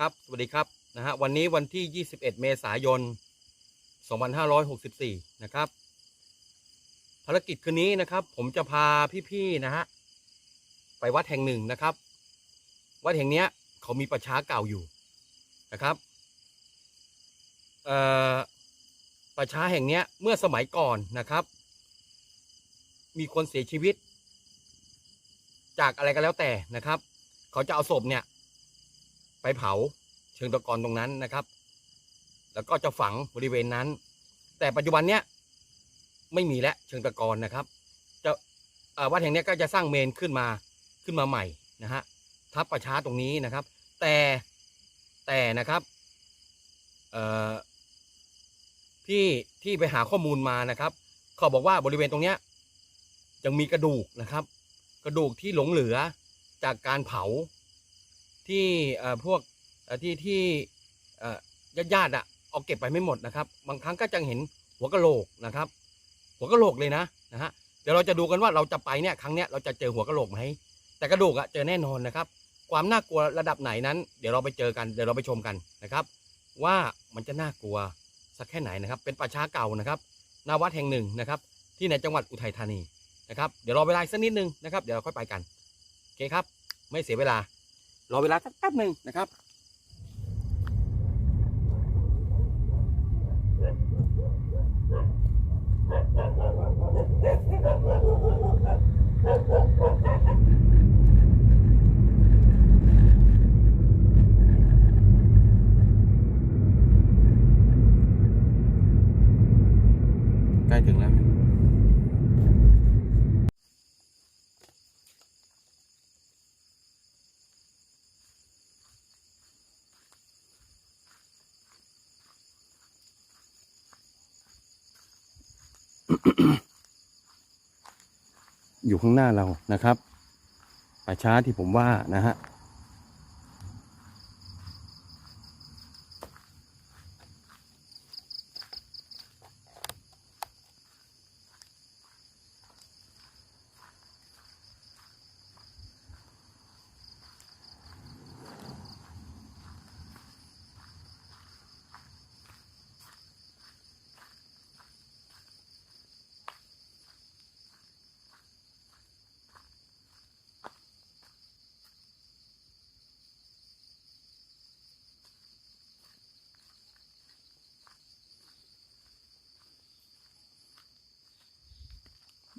ครับ สวัสดีครับนะฮะวันนี้วันที่ 21 เมษายน 2564 นะครับ ภารกิจคืนนี้นะครับ ผมจะพาพี่ๆนะฮะไปวัดแห่งหนึ่งนะครับ วัดแห่งเนี้ยเขามีประช้าเก่าอยู่นะครับเอ่อประช้าแห่งเนี้ยเมื่อสมัยก่อนนะครับ มีคนเสียชีวิต จากอะไรก็แล้วแต่นะครับ เขาจะเอาศพเนี่ย ไปเผาเชิงตะกอนตรงนั้นนะครับ แล้วก็จะฝังบริเวณนั้น แต่ปัจจุบันเนี้ยไม่มีแล้วเชิงตะกอนนะครับจะวัดแห่งนี้ก็จะสร้างเมนขึ้นมาขึ้นมาใหม่นะฮะทับประช้าตรงนี้นะครับ แต่แต่นะครับเอ่อที่ที่ไปหาข้อมูลมานะครับ เขาบอกว่าบริเวณตรงเนี้ยยังมีกระดูกนะครับ กระดูกที่หลงเหลือจากการเผา ที่พวกที่ที่ญาติญาติๆอะเอาเก็บไปไม่หมดนะครับ บางครั้งก็จะเห็นหัวกะโหลกนะครับ หัวกะโหลกเลยนะนะฮะเดี๋ยวเราจะดูกันว่าเราจะไปเนี่ยครั้งเนี้ยเราจะเจอหัวกะโหลกไหมแต่กระดูกอะเจอแน่นอนนะครับ ความน่ากลัวระดับไหนนั้น เดี๋ยวเราไปเจอกันเดี๋ยวเราไปชมกันนะครับ ว่ามันจะน่ากลัวสักแค่ไหนนะครับ เป็นป่าช้าเก่านะครับนาวัดแห่งหนึ่งนะครับ ที่ในจังหวัดอุทัยธานีนะครับ เดี๋ยวรอเวลาสักนิดนึงนะครับ เดี๋ยวเราค่อยไปกันโอเคครับ ไม่เสียเวลา รอเวลาสักแป๊บหนึ่งนะครับใกล้ถึงแล้ว อยู่ข้างหน้าเรานะครับป่าช้าที่ผมว่านะฮะ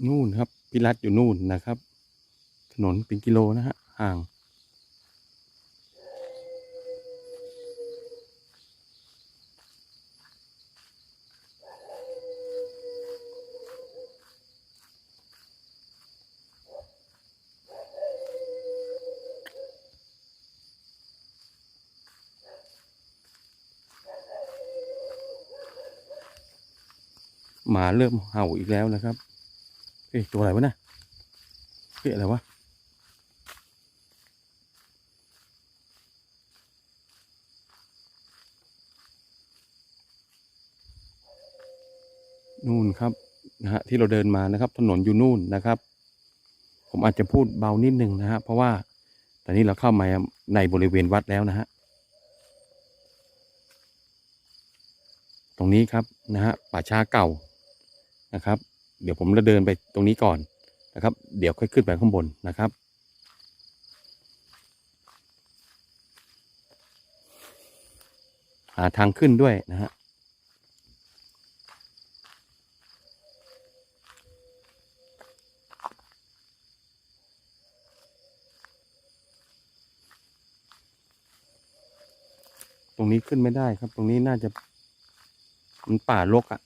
นู่นครับพิรัตอยู่นู่นนะครับ ถนนเป็นกิโลนะฮะห่างหมาเริ่มเห่าอีกแล้วนะครับ เอ๊ะตัวอะไรวะนะเอ๊ะอะไรวะนู่นครับนะฮะที่เราเดินมานะครับ ถนนอยู่นู่นนะครับ ผมอาจจะพูดเบานิดหนึ่งนะฮะเพราะว่าตอนนี้เราเข้ามาในบริเวณวัดแล้วนะฮะตรงนี้ครับนะฮะป่าช้าเก่านะครับ เดี๋ยวผมจะเดินไปตรงนี้ก่อนนะครับ เดี๋ยวค่อยขึ้นไปข้างบนนะครับ หาทางขึ้นด้วยนะฮะตรงนี้ขึ้นไม่ได้ครับ ตรงนี้น่าจะมันป่ารกอะ่ะ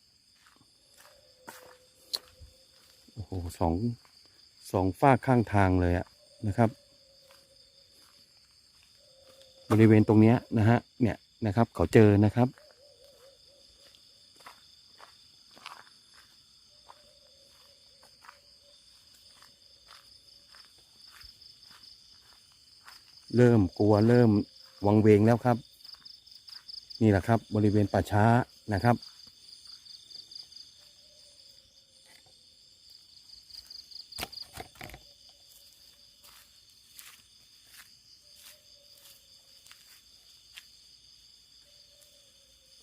โอ้สองสองฝ้าข้างทางเลยอะนะครับ บริเวณตรงเนี้ยนะฮะเนี่ยนะครับ เขาเจอนะครับ เริ่มกลัวเริ่มวังเวงแล้วครับ นี่แหละครับ บริเวณป่าช้านะครับ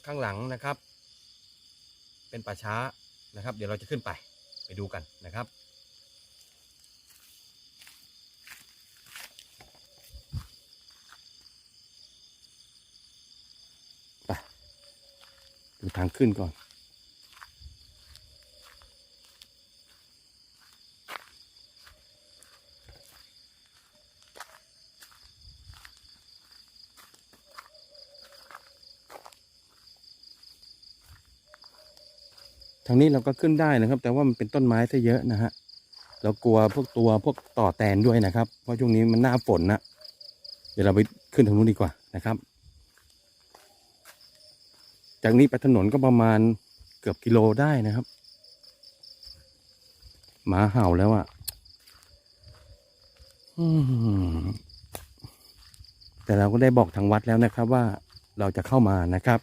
ข้างหลังนะครับ เป็นป่าช้านะครับ เดี๋ยวเราจะขึ้นไปไปดูกันนะครับไปดูทางขึ้นก่อน ทางนี้เราก็ขึ้นได้นะครับ แต่ว่ามันเป็นต้นไม้ซะเยอะนะฮะเรากลัวพวกตัวพวกต่อแตนด้วยนะครับ เพราะช่วงนี้มันหน้าฝนนะเดี๋ยวเราไปขึ้นทางนู้นดีกว่านะครับ จากนี้ไปถนนก็ประมาณเกือบกิโลได้นะครับหมาเห่าแล้วอะ่ะแต่เราก็ได้บอกทางวัดแล้วนะครับว่าเราจะเข้ามานะครับ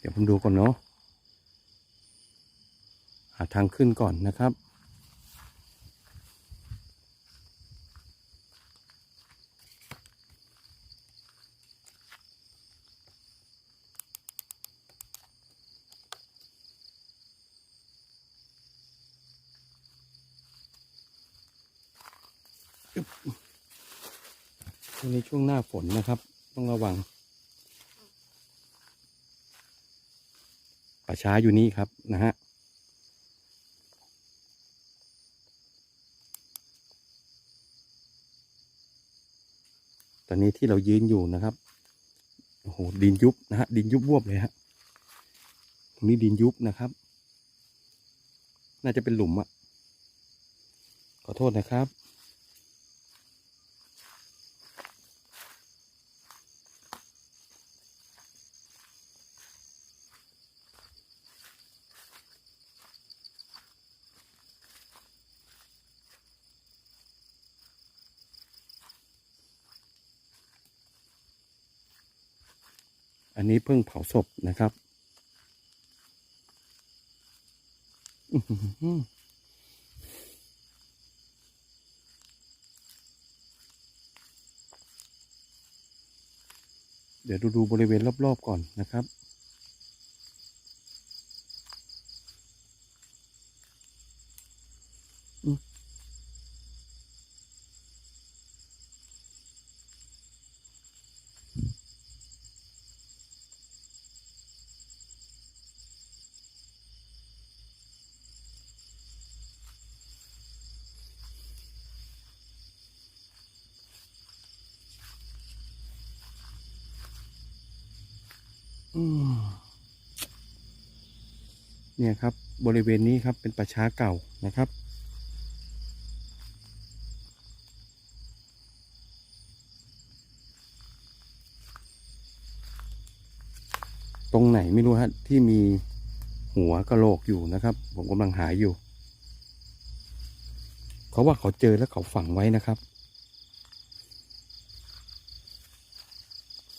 เดี๋ยวผมดูก่อนเนาะหาทางขึ้นก่อนนะครับช่วงนี้ช่วงหน้าฝนนะครับ ต้องระวัง ป่าช้าอยู่นี่ครับนะฮะตอนนี้ที่เรายืนอยู่นะครับโอ้โหดินยุบนะฮะดินยุบวบเลยฮะตรงนี้ดินยุบนะครับ น่าจะเป็นหลุมอะขอโทษนะครับ อันนี้เพิ่งเผาศพนะครับเดี๋ยวดูดูบริเวณรอบ ๆ ก่อนนะครับ เนี่ยครับบริเวณนี้ครับเป็นป่าช้าเก่านะครับ ตรงไหนไม่รู้ฮะที่มีหัวกระโหลกอยู่นะครับ ผมกำลังหาอยู่ เขาว่าเขาเจอแล้วเขาฝังไว้นะครับ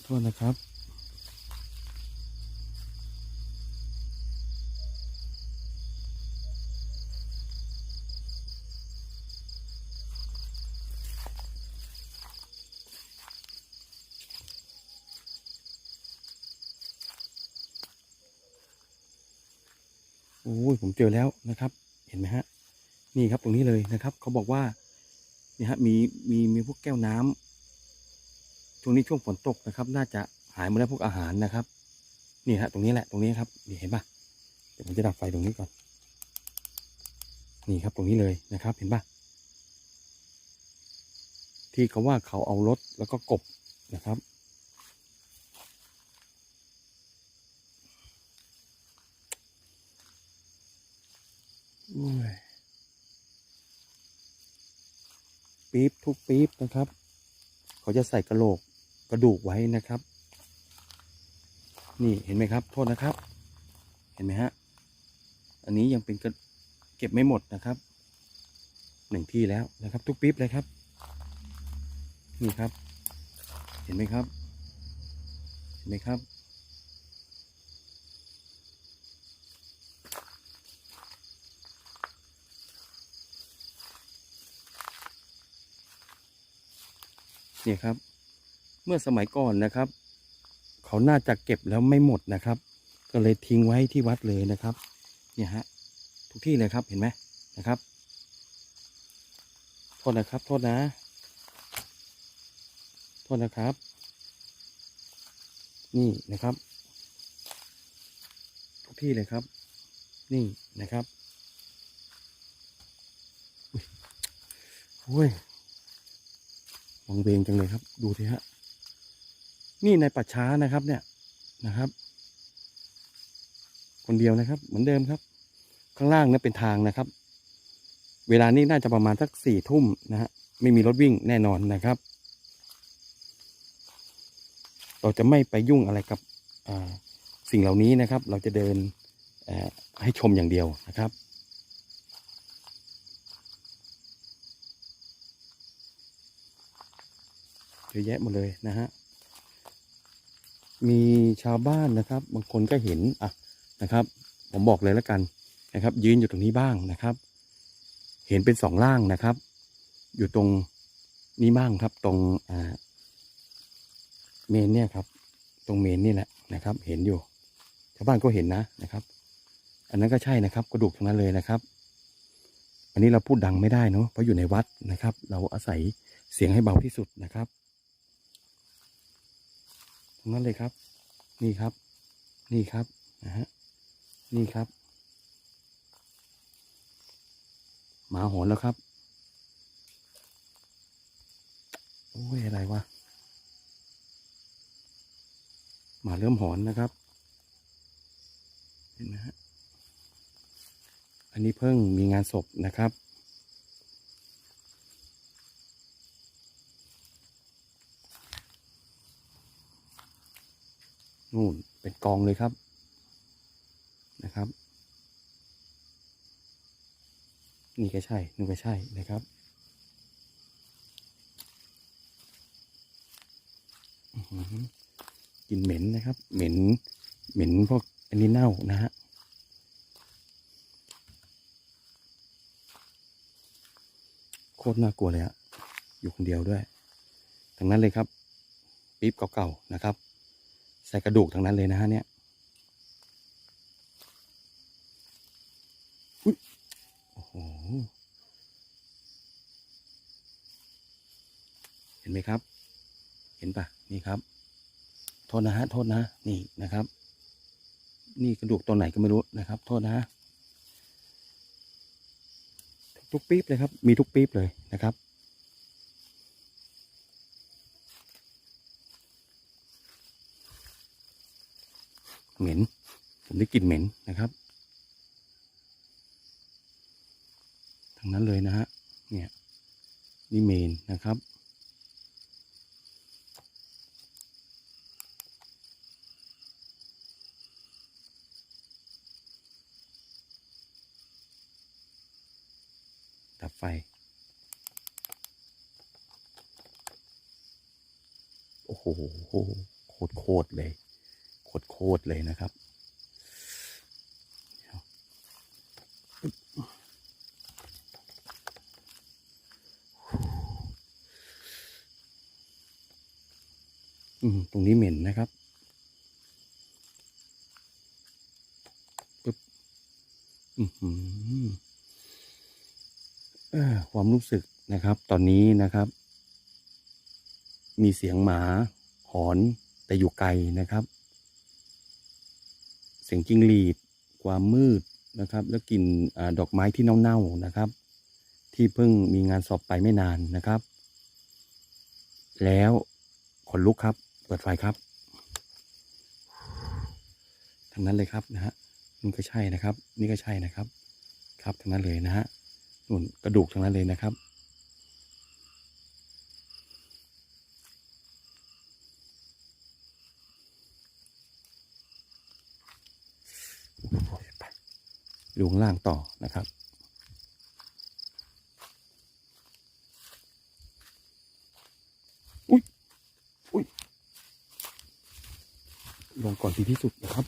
โทษนะครับ จอแล้วนะครับ เห็นไหมฮะ นี่ครับตรงนี้เลยนะครับ เขาบอกว่านี่ฮะมีมีมีพวกแก้วน้ำช่วงนี้ช่วงฝนตกนะครับ น่าจะหายหมดแล้วพวกอาหารนะครับ นี่ฮะตรงนี้แหละตรงนี้ครับนี่เห็นปะเดี๋ยวผมจะดับไฟตรงนี้ก่อน นี่ครับตรงนี้เลยนะครับ เห็นปะที่เขาว่าเขาเอารถแล้วก็กบนะครับ โอ้ย ปี๊บทุกปี๊บนะครับ เขาจะใส่กระโหลกกระดูกไว้นะครับ นี่เห็นไหมครับโทษนะครับ เห็นไหมฮะอันนี้ยังเป็นกเก็บไม่หมดนะครับหนึ่งที่แล้วนะครับ ทุกปี๊บเลยครับ นี่ครับ เห็นไหมครับ เห็นไหมครับ นี่ครับ เมื่อสมัยก่อนนะครับ เขาน่าจะเก็บแล้วไม่หมดนะครับ ก็เลยทิ้งไว้ที่วัดเลยนะครับ เนี่ยฮะทุกที่เลยครับเห็นไหมนะครับโทษนะครับ โทษนะ โทษนะครับ นี่นะครับ ทุกที่เลยครับ นี่นะครับโอ้ย วังเวงจังเลยครับ ดูสิฮะ นี่ในป่าช้านะครับ เนี่ยนะครับ คนเดียวนะครับ เหมือนเดิมครับ ข้างล่างนี่เป็นทางนะครับ เวลานี้น่าจะประมาณสักสี่ทุ่มนะฮะไม่มีรถวิ่งแน่นอนนะครับ เราจะไม่ไปยุ่งอะไรกับสิ่งเหล่านี้นะครับ เราจะเดินให้ชมอย่างเดียวนะครับ เยอะแยะหมดเลยนะฮะ มีชาวบ้านนะครับ บางคนก็เห็นอะนะครับ ผมบอกเลยแล้วกันนะครับ ยืนอยู่ตรงนี้บ้างนะครับ เห็นเป็นสองล่างนะครับ อยู่ตรงนี้บ้างครับ ตรงอ่าเมนเนี่ยครับ ตรงเมนนี่แหละนะครับ เห็นอยู่ ชาวบ้านก็เห็นนะนะครับ อันนั้นก็ใช่นะครับ กระดูกทั้งนั้นเลยนะครับอันนี้เราพูดดังไม่ได้เนาะเพราะอยู่ในวัดนะครับ เราอาศัยเสียงให้เบาที่สุดนะครับ ตรงนั้นเลยครับ นี่ครับ นี่ครับนะฮะนี่ครับ หมาหอนแล้วครับ โอ้ยอะไรวะหมาเริ่มหอนนะครับ เห็นไหมฮะอันนี้เพิ่งมีงานศพนะครับ นู่นเป็นกองเลยครับนะครับ นี่ก็ใช่นู่นก็ใช่นะครับอื้อหือกลินเหม็นนะครับ เหม็นเหม็นพวกอันนี้เน่านะฮะโคตรน่ากลัวเลยอะอยู่คนเดียวด้วยทั้งนั้นเลยครับปี๊บเก่าๆนะครับ ใส่กระดูกทั้งนั้นเลยนะฮะเนี่ยโอ้โหเห็นไหมครับ เห็นปะนี่ครับ โทษนะฮะ โทษนะ นี่นะครับ นี่กระดูกตัวไหนก็ไม่รู้นะครับ โทษนะทุกปี๊บเลยครับ มีทุกปี๊บเลยนะครับ เหม็นผมได้กลิ่นเหม็นนะครับทั้งนั้นเลยนะฮะเนี่ยนี่เมนนะครับดับไฟ โอ้โหโคตรโคตรเลย โคตรโคตรเลยนะครับอืมตรงนี้เหม็นนะครับปึ๊บอือหือความรู้สึกนะครับ ตอนนี้นะครับ มีเสียงหมาหอนแต่อยู่ไกลนะครับ สียงจิ้งหรีด ความมืดนะครับ แล้วกลิ่นอดอกไม้ที่เน่าๆนะครับ ที่เพิ่งมีงานสอบไปไม่นานนะครับ แล้วขนลุกครับ เปิดไฟครับทั้งนั้นเลยครับนะฮะนี่ก็ใช่นะครับ นี่ก็ใช่นะครับ ครับทั้งนั้นเลยนะฮะนู่นกระดูกทั้งนั้นเลยนะครับ ดูข้างล่างต่อนะครับ อุ้ยอุ้ยลงก่อนดีที่สุดนะครับ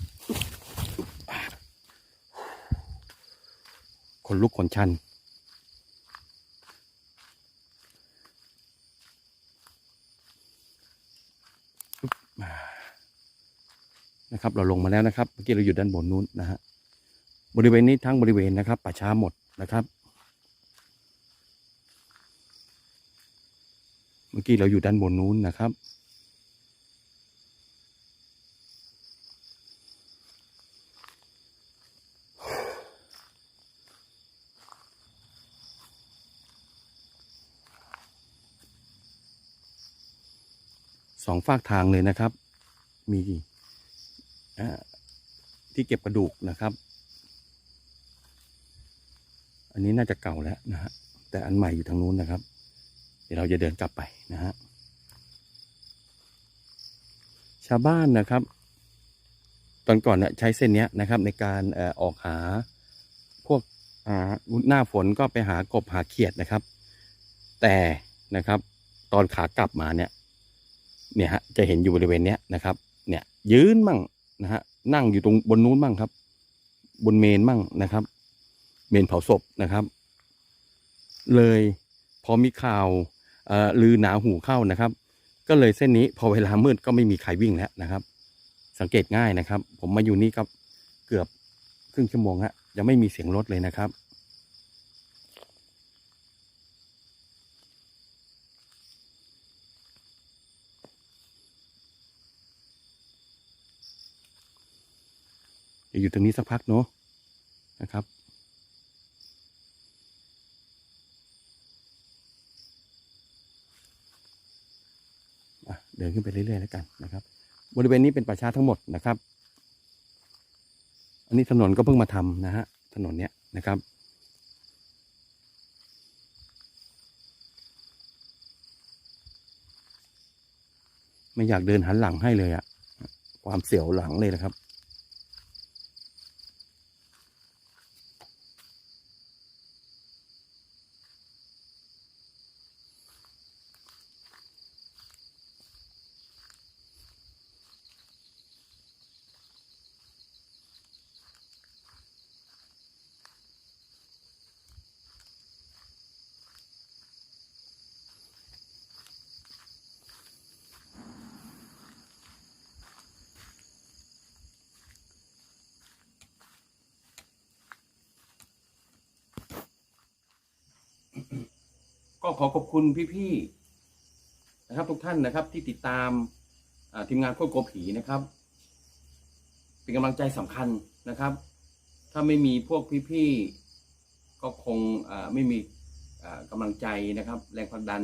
คนลุกขนชันนะครับ เราลงมาแล้วนะครับ เมื่อกี้เราอยู่ด้านบนนู้นนะฮะ บริเวณนี้ทั้งบริเวณนะครับป่าช้าหมดนะครับ เมื่อกี้เราอยู่ด้านบนนู้นนะครับ สองฝากทางเลยนะครับ มีที่เก็บกระดูกนะครับ อันนี้น่าจะเก่าแล้วนะฮะแต่อันใหม่อยู่ทางนู้นนะครับ เดี๋ยวเราจะเดินกลับไปนะฮะชาวบ้านนะครับ ตอนก่อนเนี่ยใช้เส้นเนี้ยนะครับ ในการเอ่อออกหาพวกอ่าหน้าฝนก็ไปหากบหาเขียดนะครับ แต่นะครับ ตอนขากลับมาเนี่ย เนี่ยฮะจะเห็นอยู่บริเวณเนี้ยนะครับ เนี่ยยืนมั่งนะฮะนั่งอยู่ตรงบนนู้นมั่งครับ บนเมนมั่งนะครับ เมนเผาศพนะครับ เลยพอมีข่าวลือหนาหูเข้านะครับ ก็เลยเส้นนี้พอเวลามืดก็ไม่มีใครวิ่งแล้วนะครับ สังเกตง่ายนะครับ ผมมาอยู่นี่ก็เกือบครึ่งชั่วโมงฮะยังไม่มีเสียงรถเลยนะครับอยู่ตรงนี้สักพักเนาะนะครับ อะ เดินขึ้นไปเรื่อยๆแล้วกันนะครับ บริเวณนี้เป็นป่าช้าทั้งหมดนะครับ อันนี้ถนนก็เพิ่งมาทำนะฮะถนนเนี้ยนะครับ ไม่อยากเดินหันหลังให้เลยอะความเสียวหลังเลยนะครับ ก็ขอขอบคุณพี่ๆนะครับ ทุกท่านนะครับ ที่ติดตามทีมงานโคตรโกผีนะครับ เป็นกำลังใจสำคัญนะครับ ถ้าไม่มีพวกพี่ๆก็คงไม่มีอ่ากำลังใจนะครับ แรงผลักดัน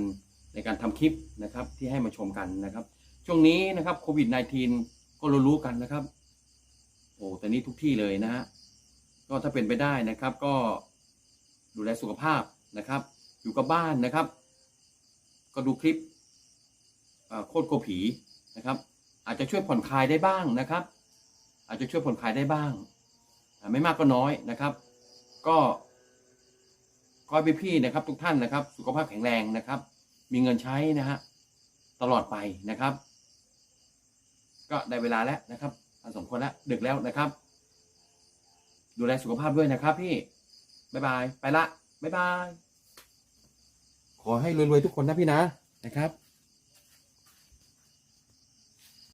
ในการทำคลิปนะครับ ที่ให้มาชมกันนะครับ ช่วงนี้นะครับโควิด -19 ก็รู้ๆกันนะครับโอ้แต่นี้ทุกที่เลยนะฮะก็ถ้าเป็นไปได้นะครับ ก็ดูแลสุขภาพนะครับ อยู่กับบ้านนะครับ ก็ดูคลิปโคตรโกผีนะครับ อาจจะช่วยผ่อนคลายได้บ้างนะครับ อาจจะช่วยผ่อนคลายได้บ้าง ไม่มากก็น้อยนะครับ ก็ขอให้พี่ๆนะครับ ทุกท่านนะครับ สุขภาพแข็งแรงนะครับ มีเงินใช้นะฮะตลอดไปนะครับ ก็ได้เวลาแล้วนะครับสมควรแล้วดึกแล้วนะครับ ดูแลสุขภาพด้วยนะครับพี่ บ๊ายบาย ไปละ บ๊ายบาย ขอให้รวยๆทุกคนนะพี่นะนะครับ